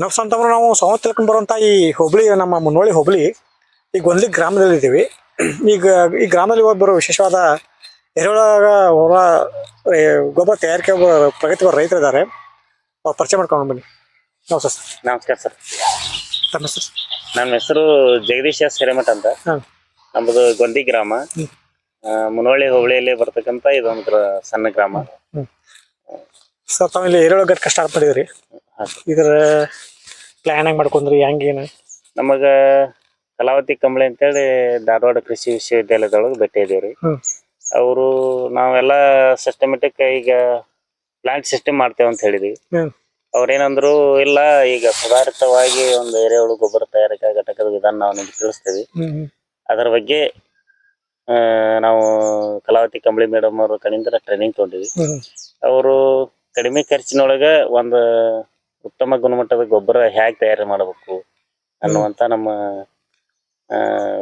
ನಾವು ಅಂತಂದ್ರೆ ನಾವು ಸಂವತ್ ತಿಳ್ಕೊಂಡ್ ಬರುವಂತ ಈ ಹುಬ್ಳಿ ನಮ್ಮ ಮುನ್ನೋಳಿ ಹುಬ್ಳಿ ಈ ಗೊಂದ್ಲಿ ಗ್ರಾಮದಲ್ಲಿ ಇದ್ದೀವಿ. ಈಗ ಈ ಗ್ರಾಮದಲ್ಲಿ ಒಬ್ಬರು ವಿಶೇಷವಾದ ಎರೆಹುಳ ಹೊರ ಗೊಬ್ಬರ ತಯಾರಿಕೆ ಪ್ರಗತಿಪರ ರೈತರಿದ್ದಾರೆ. ಅವ್ರು ಪರಿಚಯ ಮಾಡ್ಕೊಂಡು ಬನ್ನಿ. ನಮಸ್ತೆ ಸರ್. ನಮಸ್ಕಾರ ಸರ್. ತಮ್ಮ ಹೆಸರು? ನನ್ನ ಹೆಸರು ಜಗದೀಶ್ ಎಸ್ ಹಿರೇಮಠ ಅಂತ. ಹಾಂ. ನಮ್ಮದು ಗೊಂದಿ ಗ್ರಾಮ. ಮುನೋಳಿ ಹೋಬಳಿಯಲ್ಲಿ ಬರ್ತಕ್ಕಂಥ ಇದೊಂದು ಗ್ರ- ಸಣ್ಣ ಗ್ರಾಮ. ಸರ್ ತಾವು ಇಲ್ಲಿ ಎರೆಹುಳ ಗಟ್ ಕಷ್ಟ ಸರ್. ಇದರ ಪ್ಲಾನ್ ಹೆಂಗ್ ಮಾಡ್ಕೊಂಡ್ರಿ? ಹೆಂಗೇನು ನಮಗ ಕಲಾವತಿ ಕಂಬಳಿ ಅಂತೇಳಿ ಧಾರವಾಡ ಕೃಷಿ ವಿಶ್ವವಿದ್ಯಾಲಯದೊಳಗೆ ಭೇಟಿ ಇದೀವ್ರಿ. ಹ್ಮ್. ಅವರು ನಾವೆಲ್ಲ ಸಿಸ್ಟಮೆಟಿಕ್ ಈಗ ಪ್ಲಾಂಟ್ ಸಿಸ್ಟಮ್ ಮಾಡ್ತೇವೆ ಅಂತ ಹೇಳಿದ್ವಿ. ಹ್ಮ್. ಅವ್ರೇನಂದ್ರು ಇಲ್ಲ ಈಗ ಸುಧಾರಿತವಾಗಿ ಒಂದು ಎರೆಹುಳು ಗೊಬ್ಬರ ತಯಾರಿಕಾ ಘಟಕದ ವಿಧಾನ ನಾವು ನಿಮ್ಗೆ ತಿಳಿಸ್ತೀವಿ. ಹ್ಮ್ ಹ್ಮ್. ಅದರ ಬಗ್ಗೆ ಆ, ನಾವು ಕಲಾವತಿ ಕಂಬಳಿ ಮೇಡಮ್ ಅವ್ರ ಕಡೆಯಿಂದ ಟ್ರೈನಿಂಗ್ ತಗೊಂಡಿವಿ ಹ್ಮ್. ಅವರು ಕಡಿಮೆ ಖರ್ಚಿನೊಳಗ ಒಂದು ಉತ್ತಮ ಗುಣಮಟ್ಟದ ಗೊಬ್ಬರ ಹೇಗೆ ತಯಾರಿ ಮಾಡಬೇಕು ಅನ್ನುವಂತ ನಮ್ಮ ಆ,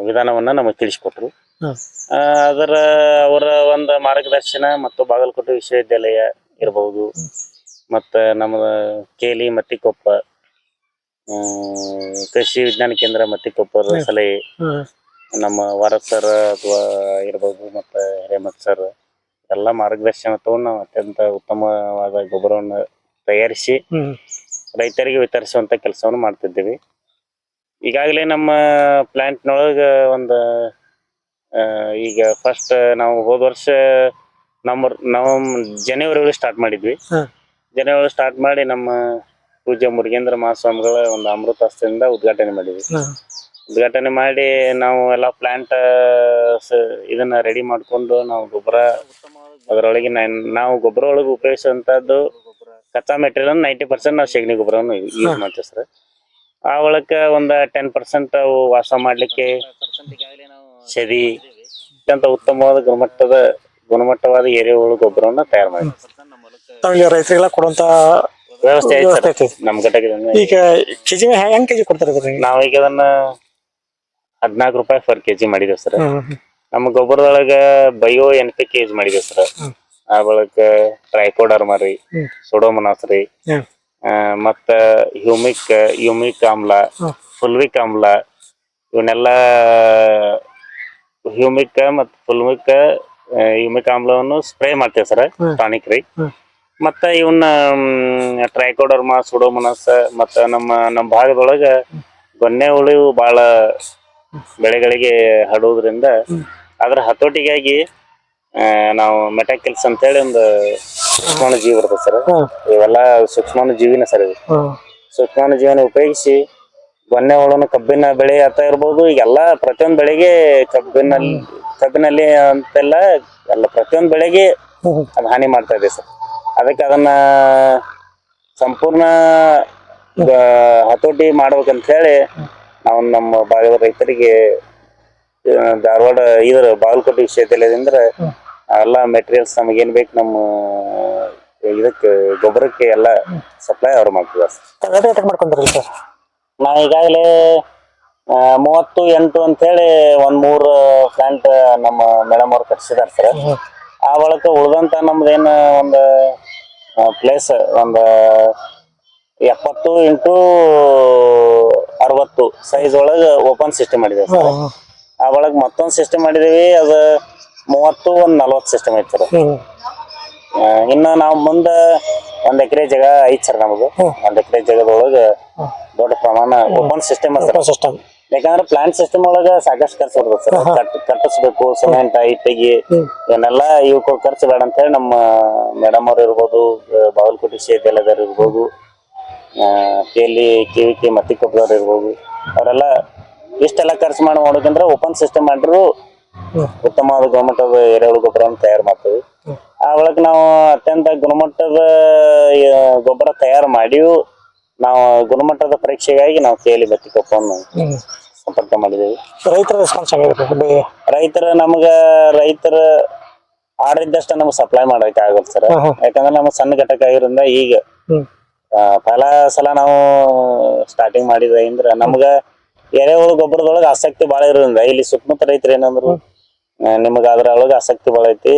ವಿಧಾನವನ್ನ ನಮಗೆ ತಿಳಿಸ್ಕೊಟ್ರು. ಆ, ಅದರ ಅವರ ಒಂದು ಮಾರ್ಗದರ್ಶನ ಮತ್ತು ಬಾಗಲಕೋಟೆ ವಿಶ್ವವಿದ್ಯಾಲಯ ಇರಬಹುದು ಮತ್ತ ನಮ್ಮ ಕೇಲಿ ಮತ್ತಿಕೊಪ್ಪ ಆ, ಕೃಷಿ ವಿಜ್ಞಾನ ಕೇಂದ್ರ ಮತ್ತಿಕೊಪ್ಪರ ಸಲಹೆ ನಮ್ಮ ವಾರದ್ ಸರ್ ಅಥವಾ ಇರ್ಬೋದು ಮತ್ತ ಹಿರೇಮಠ್ ಸರ್ ಎಲ್ಲ ಮಾರ್ಗದರ್ಶನ ತಗೊಂಡು ನಾವು ಅತ್ಯಂತ ಉತ್ತಮವಾದ ಗೊಬ್ಬರವನ್ನು ತಯಾರಿಸಿ ಹ್ಮ್. ರೈತರಿಗೆ ವಿತರಿಸುವಂತ ಕೆಲಸವನ್ನು ಮಾಡ್ತಿದ್ದೀವಿ. ಈಗಾಗಲೇ ನಮ್ಮ ಪ್ಲಾಂಟ್ನೊಳಗೆ ಒಂದು ಈಗ ಫಸ್ಟ್ ನಾವು ಹೋದ ವರ್ಷ ನಮ್ಮ ನವಂ ಜನವರಿ ಒಳಗೆ ಸ್ಟಾರ್ಟ್ ಮಾಡಿದ್ವಿ. ಜನವರಿ ಜನವರಿ ಸ್ಟಾರ್ಟ್ ಮಾಡಿ ನಮ್ಮ ಪೂಜ್ಯ ಮುರುಗೇಂದ್ರ ಮಹಾಸ್ವಾಮಿಗಳ ಒಂದು ಅಮೃತಾಸ್ತಿಯಿಂದ ಉದ್ಘಾಟನೆ ಮಾಡಿದ್ವಿ. ಉದ್ಘಾಟನೆ ಮಾಡಿ ನಾವು ಎಲ್ಲ ಪ್ಲಾಂಟ್ ಇದನ್ನ ರೆಡಿ ಮಾಡ್ಕೊಂಡು ನಾವು ಗೊಬ್ಬರ ಅದರೊಳಗೆ ನಾವು ಗೊಬ್ಬರ ಒಳಗೆ ಉಪಯೋಗಿಸುವಂತದ್ದು ಕಚ್ಚಾ ಮೆಟೀರಿಯಲ್ ನೈಂಟಿ ಪರ್ಸೆಂಟ್ ನಾವು ಸೆಗಣಿ ಗೊಬ್ಬರವನ್ನು ಯೂಸ್ ಮಾಡ್ತೇವೆ ಸರ್ ಆ ಒಳಕ ಒಂದ ಟೆನ್ ಪರ್ಸೆಂಟ್ ಅವು ವಾಸ ಮಾಡ್ಲಿಕ್ಕೆ ಸದಿ ಅತ್ಯಂತ ಉತ್ತಮವಾದ ಗುಣಮಟ್ಟದ ಗುಣಮಟ್ಟವಾದ ಎರೆಹುಳು ಗೊಬ್ಬರವನ್ನ ತಯಾರು ಮಾಡಿ ತಾವು ಇಲ್ಲಿ ರೈತರಿಗೆಲ್ಲ ಕೊಡುವಂತ ವ್ಯವಸ್ಥೆ ಐತೆ ವ್ಯವಸ್ಥೆ ಸರ್ ಐತಿ. ನಮ್ ಘಟಕದಿಂದ ಈಗ ಕೆಜಿ ಹೆಂಗ್ ಕೆಜಿ ಕೊಡ್ತಾರೆ ಇದ್ರಿ ನಾವೀಗ ಅದನ್ನ ಹದಿನಾಲ್ಕು ರೂಪಾಯಿ ಪರ್ ಕೆಜಿ ಮಾಡಿದೇವ್ ಸರ್ ನಮ್ಮ ಗೊಬ್ಬರದೊಳಗ bio N P K use ಮಾಡಿದೇವ್ sir. ಆ ಬಳಕ ಟ್ರೈಕೋಡರ್ಮ ರೀ. ಸೊಡೋಮನಾಸ್ ರೀ ಮತ್ತ ಹ್ಯೂಮಿಕ್ ಹ್ಯೂಮಿಕ್ ಆಮ್ಲ. ಫುಲ್ವಿಕ್ ಆಮ್ಲ ಇವನ್ನೆಲ್ಲ ಹ್ಯೂಮಿಕ್ ಮತ್ತ ಫುಲ್ವಿಕ್ ಹ್ಯೂಮಿಕ್ ಆಮ್ಲವನ್ನು ಸ್ಪ್ರೇ ಮಾಡ್ತೇವೆ ಸರ್ ಟಾನಿಕ್ ರೀ. ಮತ್ತ ಇವನ್ನ ಟ್ರೈಕೋಡರ್ಮ ಸುಡೋಮನಸ್ ಮತ್ತ ನಮ್ಮ ನಮ್ಮ ಭಾಗದೊಳಗ ಗೊನ್ನೆ ಹುಳಿವು ಬಹಳ ಬೆಳೆಗಳಿಗೆ ಹರಡುವುದರಿಂದ ಅದ್ರ ಹತೋಟಿಗಾಗಿ ನಾವು ಮೆಟಾಕಿಲ್ಸ್ ಅಂತೇಳಿ ಒಂದು ಸೂಕ್ಷ್ಮಾಣು ಜೀವಿ ಬರ್ತದೆ ಸರ್. ಇವೆಲ್ಲ ಸೂಕ್ಷ್ಮಾಣು ಜೀವಿನ ಸರ್ ಇವು ಸೂಕ್ಷ್ಮಾನು ಸೂಕ್ಷ್ಮಾಣು ಜೀವನ ಉಪಯೋಗಿಸಿ ಗೊನ್ನೆ ಒಳನ ಕಬ್ಬಿನ ಬೆಳೆ ಅಂತ ಇರ್ಬೋದು ಈಗೆಲ್ಲ ಪ್ರತಿಯೊಂದು ಬೆಳೆಗೆ ಕಬ್ಬಿನಲ್ಲಿ ಕಬ್ಬಿನಲ್ಲಿ ಅಂತೆಲ್ಲ ಎಲ್ಲ ಪ್ರತಿಯೊಂದು ಬೆಳೆಗೆ ಅದು ಹಾನಿ ಮಾಡ್ತಾ ಇದೆ ಸರ್. ಅದಕ್ಕೆ ಅದನ್ನ ಸಂಪೂರ್ಣ ಹತೋಟಿ ಮಾಡ್ಬೇಕಂತ ಹೇಳಿ ನಾವು ನಮ್ಮ ಭಾಗದ ರೈತರಿಗೆ ಧಾರವಾಡ ಇದ್ರ ಬಾಗಲಕೋಟೆ ವಿಶ್ವವಿದ್ಯಾಲಯದಿಂದ ಎಲ್ಲ ಮೆಟೀರಿಯಲ್ಸ್ ನಮಗೆ ಏನ್ ಬೇಕು ನಮ್ಮ ಇದಕ್ಕೆ ಗೊಬ್ಬರಕ್ಕೆ ಎಲ್ಲ ಸಪ್ಲೈ ಅವ್ರು ಮಾಡ್ತಿದ್ದಾರೆ ಎಷ್ಟು ಮಾಡ್ಕೊಂಡ್ರಿ ಸರ್? ನಾ ಈಗಾಗಲೇ ಮೂವತ್ತು ಎಂಟು ಅಂತೇಳಿ ಒಂದ್ ಮೂರು ಪ್ಲಾಂಟ್ ನಮ್ಮ ಮೇಡಮ್ ಅವ್ರು ಕಟ್ಸಿದಾರೆ ಸರ್. ಆ ಬಳಕ ಉಳ್ದಂತ ನಮ್ದೇನು ಒಂದು ಪ್ಲೇಸ್ ಒಂದು ಎಪ್ಪತ್ತು ಇಂಟು ಅರವತ್ತು ಸೈಜ್ ಒಳಗೆ ಓಪನ್ ಸಿಸ್ಟಮ್ ಮಾಡಿದ್ದೇವೆ ಸರ್. ಆ ಒಳಗೆ ಮತ್ತೊಂದು ಸಿಸ್ಟಮ್ ಮಾಡಿದೀವಿ ಅದು ಮೂವತ್ತು ಒಂದು ನಲ್ವತ್ತು ಸಿಸ್ಟಮ್ ಐತಿ ಸರ್. ಹ್ಮ್. ಇನ್ನು ನಾವು ಮುಂದೆ ಒಂದ್ ಎಕರೆ ಜಾಗ ಐತ್ ಸರ್ ನಮ್ದು. ಒಂದ್ ಎಕರೆ ಜಾಗದೊಳಗೆ ದೊಡ್ಡ ಪ್ರಮಾಣ ಓಪನ್ ಸಿಸ್ಟಮ್ ಸರ್. ಸಿಸ್ಟಮ್ ಯಾಕಂದ್ರೆ ಪ್ಲಾಂಟ್ ಸಿಸ್ಟಮ್ ಒಳಗ ಸಾಕಷ್ಟು ಖರ್ಚು ಬರ್ತದೆ ಸರ್. ಕಟ್ ಕಟ್ಟಿಸ್ಬೇಕು ಸಿಮೆಂಟ್ ಇಟ್ಟಿಗೆ ಇವನ್ನೆಲ್ಲ ಇವಕ್ಕೆ ಖರ್ಚು ಬೇಡ ಅಂತ ಹೇಳಿ ನಮ್ಮ ಮೇಡಮ್ ಅವ್ರು ಇರ್ಬೋದು ಬಾಗಲಕೋಟೆ ವಿಶ್ವವಿದ್ಯಾಲಯದವ್ರು ಇರ್ಬೋದು ಕೇಲಿ ಕೆ ವಿ ಕೆ ಮತ್ತಿಕೊಪ್ಪದವ್ರು ಇರ್ಬೋದು ಅವರೆಲ್ಲ ಇಷ್ಟೆಲ್ಲ ಖರ್ಚು ಮಾಡಿ ಮಾಡೋಕಂದ್ರೆ ಓಪನ್ ಸಿಸ್ಟಮ್ ಮಾಡಿದ್ರು ಉತ್ತಮವಾದ ಗುಣಮಟ್ಟದ ಎರೆಹುಳು ಗೊಬ್ಬರವನ್ನು ತಯಾರು ಮಾಡ್ತೀವಿ. ಆ ಒಳಗೆ ನಾವು ಅತ್ಯಂತ ಗುಣಮಟ್ಟದ ಗೊಬ್ಬರ ತಯಾರು ಮಾಡಿಯೂ ನಾವು ಗುಣಮಟ್ಟದ ಪರೀಕ್ಷೆಗಾಗಿ ನಾವು ಕೇಳಿ ಮತ್ತಿಕೊಪ್ಪವನ್ನು ಹ್ಮ್. ಸಂಪರ್ಕ ಮಾಡಿದ್ದೇವೆ. ರೈತರ ರೆಸ್ಪಾನ್ಸ್ ರೈತರ ಆಡಿದ್ದಷ್ಟ ರೈತರ ಆರ್ಡರ್ ಇದ್ದಷ್ಟ ನಮ್ಗೆ ಸಪ್ಲೈ ಮಾಡಕ್ ಆಗಲ್ಲ ಸರ್. ಯಾಕಂದ್ರೆ ನಮ್ಗೆ ಸಣ್ಣ ಘಟಕ ಆಗಿರೋದ್ರಿಂದ ಈಗ ಫಲ ಸಲ ನಾವು ಸ್ಟಾರ್ಟಿಂಗ್ ಮಾಡಿದ್ರೆ ನಮ್ಗ ಎರೆಹುಳು ಗೊಬ್ಬರದೊಳಗೆ ಆಸಕ್ತಿ ಬಾಳ ಇರೋದ್ರಿಂದ ಇಲ್ಲಿ ಸುತ್ತಮುತ್ತ ರೈತರು ಏನಂದ್ರು ನಿಮಗ ಅದ್ರೊಳಗ ಆಸಕ್ತಿ ಬಾಳ ಐತಿ.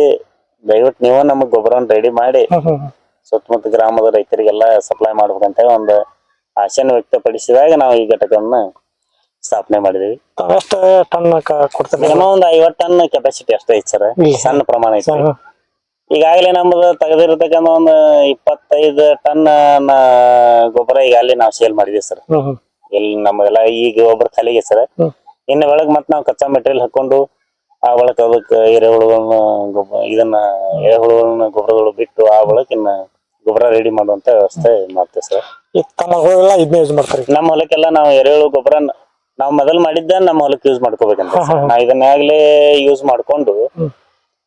ದಯವಿಟ್ಟು ನೀವು ನಮಗ್ ಗೊಬ್ಬರ ರೆಡಿ ಮಾಡಿ ಸುತ್ತಮುತ್ತ ಗ್ರಾಮದ ರೈತರಿಗೆಲ್ಲ ಸಪ್ಲೈ ಮಾಡ್ಬೇಕಂತ ಒಂದು ಆಶೆಯನ್ನು ವ್ಯಕ್ತಪಡಿಸಿದಾಗ ನಾವು ಈ ಘಟಕವನ್ನ ಸ್ಥಾಪನೆ ಮಾಡಿದೀವಿ. ಏನೋ ಟನ್ ಮಿನಿಮಮ್ ಒಂದು ಐವತ್ತು ಟನ್ ಕೆಪಾಸಿಟಿ ಅಷ್ಟೇ ಐತಿ ಸರ್ ಸಣ್ಣ ಪ್ರಮಾಣ ಐತಿ. ಈಗಾಗಲೇ ನಮ್ದು ತೆಗೆದಿರ್ತಕ್ಕಂಥ ಒಂದು ಇಪ್ಪತ್ತೈದು ಟನ್ ಗೊಬ್ಬರ ಈಗಾಗಲೇ ನಾವು ಸೇಲ್ ಮಾಡಿದೀವಿ ಸರ್ ಇಲ್ಲಿ ನಮಗೆಲ್ಲ ಈಗ ಗೊಬ್ಬರ ಖಾಲಿಗೆ ಸರ್. ಇನ್ನು ಒಳಗೆ ಮತ್ತೆ ನಾವು ಕಚ್ಚಾ ಮೆಟೀರಿಯಲ್ ಹಾಕೊಂಡು ಆ ಬಳಕ ಅದಕ್ಕೆ ಎರೆಹುಳುಗಳನ್ನ ಗೊಬ್ಬರ ಇದನ್ನ ಎರೆಹುಳುಗಳನ್ನ ಗೊಬ್ಬರಗಳು ಬಿಟ್ಟು ಆ ಬಳಕಿನ ಇನ್ನ ಗೊಬ್ಬರ ರೆಡಿ ಮಾಡುವಂತ ವ್ಯವಸ್ಥೆ ಮಾಡ್ತೇವೆ ಸರ್ ಈಗ ತಮ್ಮ ಇದನ್ನ ಯೂಸ್ ಮಾಡ್ತಾರೆ ನಮ್ಮ ಹೊಲಕ್ಕೆಲ್ಲ ನಾವು ಎರೆಹುಳು ಗೊಬ್ಬರ ನಾವು ಮೊದಲು ಮಾಡಿದ್ದ ನಮ್ಮ ಹೊಲಕ್ಕೆ ಯೂಸ್ ಮಾಡ್ಕೋಬೇಕಂತ. ನಾವು ಇದನ್ನಾಗ್ಲೇ ಯೂಸ್ ಮಾಡ್ಕೊಂಡು.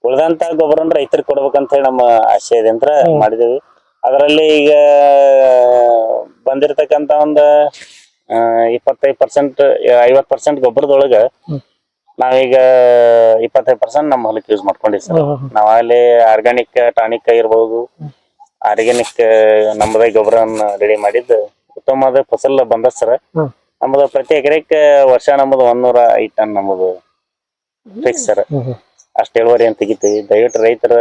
ಉಳಿದಂತ ಗೊಬ್ಬರನ ರೈತರಿಗೆ ಕೊಡ್ಬೇಕಂತ ಹೇಳಿ ನಮ್ಮ ಆಶಯ ಇದೆ ಅಂತ ಮಾಡಿದೇವಿ ಅದರಲ್ಲಿ ಈಗ ಬಂದಿರತಕ್ಕಂತ ಒಂದು ಇಪ್ಪತ್ತೈದು ಪರ್ಸೆಂಟ್ ಐವತ್ ಪರ್ಸೆಂಟ್ ಗೊಬ್ಬರದೊಳಗ. ನಾವೀಗ ಇಪ್ಪತ್ತೈದು ಪರ್ಸೆಂಟ್ ನಮ್ಮ ಹೊಲಕ್ಕೆ ಯೂಸ್ ಮಾಡ್ಕೊಂಡಿವಿ ಸರ್. ನಾವಲ್ಲಿ ಹ್ಮ್ ನಾವ್ ಅಲ್ಲಿ ಆರ್ಗಾನಿಕ್ ಟಾನಿಕ್ ಇರ್ಬೋದು ಆರ್ಗ್ಯಾನಿಕ್ ನಮ್ಮದೇ ಗೊಬ್ಬರನ್ನ ರೆಡಿ ಮಾಡಿದ್ದು. ಉತ್ತಮವಾದ ಫಸಲ್ ಬಂದ ಸರ್. ನಮ್ಮದು ಪ್ರತಿ ಎಕರೆಕ್ ವರ್ಷ ನಮ್ಮದು ಒಂದೂರ ಐದು ಟನ್ ನಮ್ಮದು ಫಿಕ್ಸ್ ಸರ್. ಅಷ್ಟು ಇಳುವರಿ ಅಂತ ತೆಗಿತೀವಿ. ದಯವಿಟ್ಟು ರೈತರ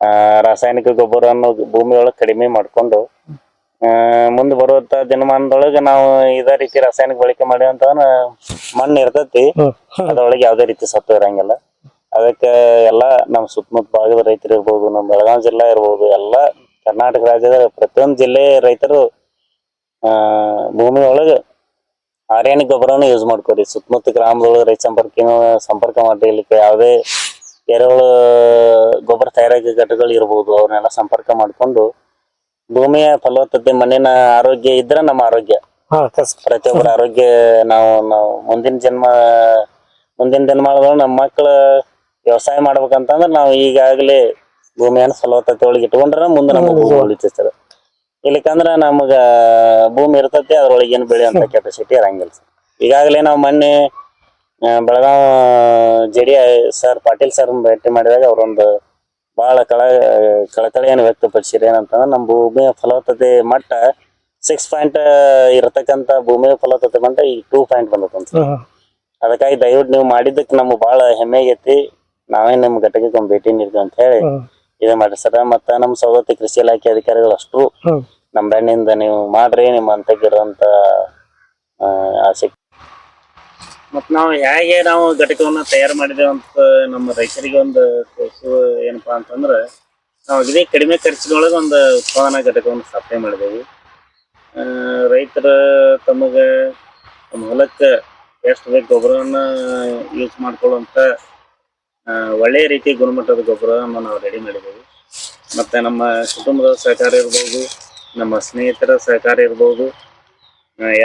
ಆ, ರಾಸಾಯನಿಕ ಗೊಬ್ಬರವನ್ನು ಭೂಮಿ ಒಳಗೆ ಕಡಿಮೆ ಮಾಡಿಕೊಂಡು ಮುಂದೆ ಬರುವಂತ ದಿನಮಾನದೊಳಗ ನಾವು ಇದ ರೀತಿ ರಾಸಾಯನಿಕ ಬಳಕೆ ಮಾಡಿವಂತಂದ್ರ ಮಣ್ಣು ಇರ್ತೈತಿ. ಅದ್ರೊಳಗೆ ಯಾವುದೇ ರೀತಿ ಸತ್ವ ಇರಂಗಿಲ್ಲ. ಅದಕ್ಕೆ ಎಲ್ಲಾ ನಮ್ಮ ಸುತ್ತಮುತ್ತ ಭಾಗದ ರೈತರು ಇರ್ಬೋದು ನಮ್ಮ ಬೆಳಗಾವಿ ಜಿಲ್ಲಾ ಇರ್ಬೋದು ಎಲ್ಲಾ ಕರ್ನಾಟಕ ರಾಜ್ಯದ ಪ್ರತಿಯೊಂದು ಜಿಲ್ಲೆ ರೈತರು ಆ ಭೂಮಿ ಒಳಗ ಆರ್ಗ್ಯಾನಿಕ್ ಗೊಬ್ಬರವನ್ನು ಯೂಸ್ ಮಾಡ್ಕೊರಿ. ಸುತ್ತಮುತ್ತ ಗ್ರಾಮದೊಳಗೆ ರೈತ ಸಂಪರ್ಕ ಸಂಪರ್ಕ ಮಾಡಲಿಕ್ಕೆ ಯಾವುದೇ ಎರೆಹುಳು ಗೊಬ್ಬರ ತಯಾರಿಕೆ ಘಟಕಗಳು ಇರ್ಬೋದು ಅವ್ರನ್ನೆಲ್ಲ ಸಂಪರ್ಕ ಮಾಡಿಕೊಂಡು ಭೂಮಿಯ ಫಲವತ್ತತೆ ಮಣ್ಣಿನ ಆರೋಗ್ಯ ಇದ್ರೆ ನಮ್ಮ ಆರೋಗ್ಯ. ಪ್ರತಿಯೊಬ್ಬರ ಆರೋಗ್ಯ ನಾವು ನಾವು ಮುಂದಿನ ಜನ್ಮ ಮುಂದಿನ ದಿನಮಾನಗಳು ನಮ್ಮ ಮಕ್ಕಳು ವ್ಯವಸಾಯ ಮಾಡ್ಬೇಕಂತಂದ್ರೆ ನಾವು ಈಗಾಗಲೇ ಭೂಮಿಯನ್ನು ಫಲವತ್ತತೆ ಒಳಗೆ ಇಟ್ಕೊಂಡ್ರೆ ಮುಂದೆ ನಮ್ಮ ಭೂಮಿ ಉಳಿತೈತೆ. ಸರ್ ಇಲ್ಲಿಕಂದ್ರ ನಮಗ ಭೂಮಿ ಇರ್ತತಿ ಅದ್ರೊಳಗೆ ಏನು ಬೆಳೆಯುವಂತ ಕೆಪಾಸಿಟಿ ಇರಂಗಿಲ್ಲ ಸರ್. ಈಗಾಗಲೇ ನಾವು ಮೊನ್ನೆ Belgaum J D sir Patil sir ಭೇಟಿ ಮಾಡಿದಾಗ ಅವರೊಂದು ಬಹಳ ಕಳ ಕಳಕಳಿಯನ್ನು ವ್ಯಕ್ತಪಡಿಸಿರಿ. ಏನಂತಂದ್ರೆ ನಮ್ಮ ಭೂಮಿಯ ಫಲವತ್ತತೆ ಮಟ್ಟ ಸಿಕ್ಸ್ ಪಾಯಿಂಟ್ ಇರತಕ್ಕಂತ ಭೂಮಿಯ ಫಲವತ್ತತೆ ಮಟ್ಟ ಈಗ ಟೂ ಪಾಯಿಂಟ್ ಹ್ಮ್ ಅದಕ್ಕಾಗಿ ದಯವಿಟ್ಟು ನೀವು ಮಾಡಿದ್ದಕ್ಕೆ ನಮ್ಗೆ ಬಹಳ ಹೆಮ್ಮೆ ಐತಿ ನಾವೇ ನಿಮ್ ಘಟಕಕ್ಕೆ ಒಂದು ಭೇಟಿ ನೀಡ್ತೀವಿ ಅಂತ ಹೇಳಿ ಇದು ಮಾಡ್ರಿ ಸರ್. ಮತ್ತ ನಮ್ಮ ಸವದತ್ತಿ ಕೃಷಿ ಇಲಾಖೆ ಅಧಿಕಾರಿಗಳು ಅಷ್ಟು ನಮ್ಮ ಬೆನ್ನಿಂದ ನೀವು ಮಾಡ್ರಿ ನಿಮ್ಮ ಆ ಆಸೆ ಮತ್ ನಾವು ಹೇಗೆ ನಾವು ಘಟಕವನ್ನ ತಯಾರು ಮಾಡಿದೇವೆ ಅಂತ ನಮ್ಮ ರೈತರಿಗೆ ಒಂದು ತೋರಿಸುವ ಏನಪ್ಪಾ ಅಂತಂದ್ರ, ನಾವು ಇದೇ ಕಡಿಮೆ ಖರ್ಚಿನೊಳಗೆ ಒಂದು ಉತ್ಪಾದನಾ ಘಟಕವನ್ನು ಸ್ಥಾಪನೆ ಮಾಡಿದೆವು. ರೈತರ ತಮಗ ತಮ್ಮ ಹೊಲಕ್ಕೆ ಎಷ್ಟು ಬೇಕು ಗೊಬ್ಬರವನ್ನ ಯೂಸ್ ಮಾಡ್ಕೊಳ್ಳುವಂತ ಒಳ್ಳೆಯ ರೀತಿ ಗುಣಮಟ್ಟದ ಗೊಬ್ಬರವನ್ನು ನಾವು ರೆಡಿ ಮಾಡಿದೆವು. ಮತ್ತೆ ನಮ್ಮ ಕುಟುಂಬದ ಸಹಕಾರ ಇರ್ಬೋದು, ನಮ್ಮ ಸ್ನೇಹಿತರ ಸಹಕಾರ ಇರ್ಬೋದು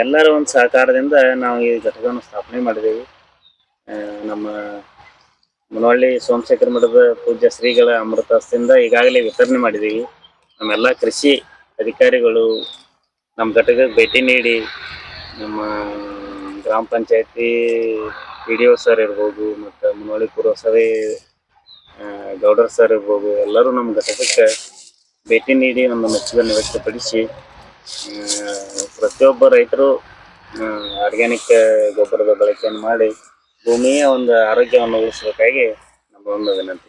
ಎಲ್ಲರ ಒಂದು ಸಹಕಾರದಿಂದ ನಾವು ಈ ಘಟಕವನ್ನು ಸ್ಥಾಪನೆ ಮಾಡಿದೆವು. ನಮ್ಮ ಮುನವಳ್ಳಿ ಸೋಮಶೇಖರ ಮಠದ ಪೂಜ್ಯ ಶ್ರೀಗಳ ಅಮೃತಾಸದಿಂದ ಈಗಾಗಲೇ ವಿತರಣೆ ಮಾಡಿದ್ದೀವಿ ನಮ್ಮೆಲ್ಲ ಕೃಷಿ ಅಧಿಕಾರಿಗಳು ನಮ್ಮ ಘಟಕಕ್ಕೆ ಭೇಟಿ ನೀಡಿ ನಮ್ಮ ಗ್ರಾಮ ಪಂಚಾಯತಿ ಪಿ ಡಿ ಒ ಸರ್ ಇರ್ಬೋದು, ಮತ್ತು ಮುನವಳ್ಳಿ ಪುರಸಭೆ ಗೌಡರ್ ಸರ್ ಇರ್ಬೋದು, ಎಲ್ಲರೂ ನಮ್ಮ ಘಟಕಕ್ಕೆ ಭೇಟಿ ನೀಡಿ ನಮ್ಮ ಮೆಚ್ಚುಗೆಯನ್ನು ವ್ಯಕ್ತಪಡಿಸಿ ಪ್ರತಿಯೊಬ್ಬ ರೈತರು ಆರ್ಗ್ಯಾನಿಕ್ ಗೊಬ್ಬರದ ಬಳಕೆಯನ್ನು ಮಾಡಿ ಭೂಮಿಯ ಒಂದು ಆರೋಗ್ಯವನ್ನು ಉಳಿಸಬೇಕಾಗಿ ನಮ್ಮ ಒಂದು ವಿನಂತಿ.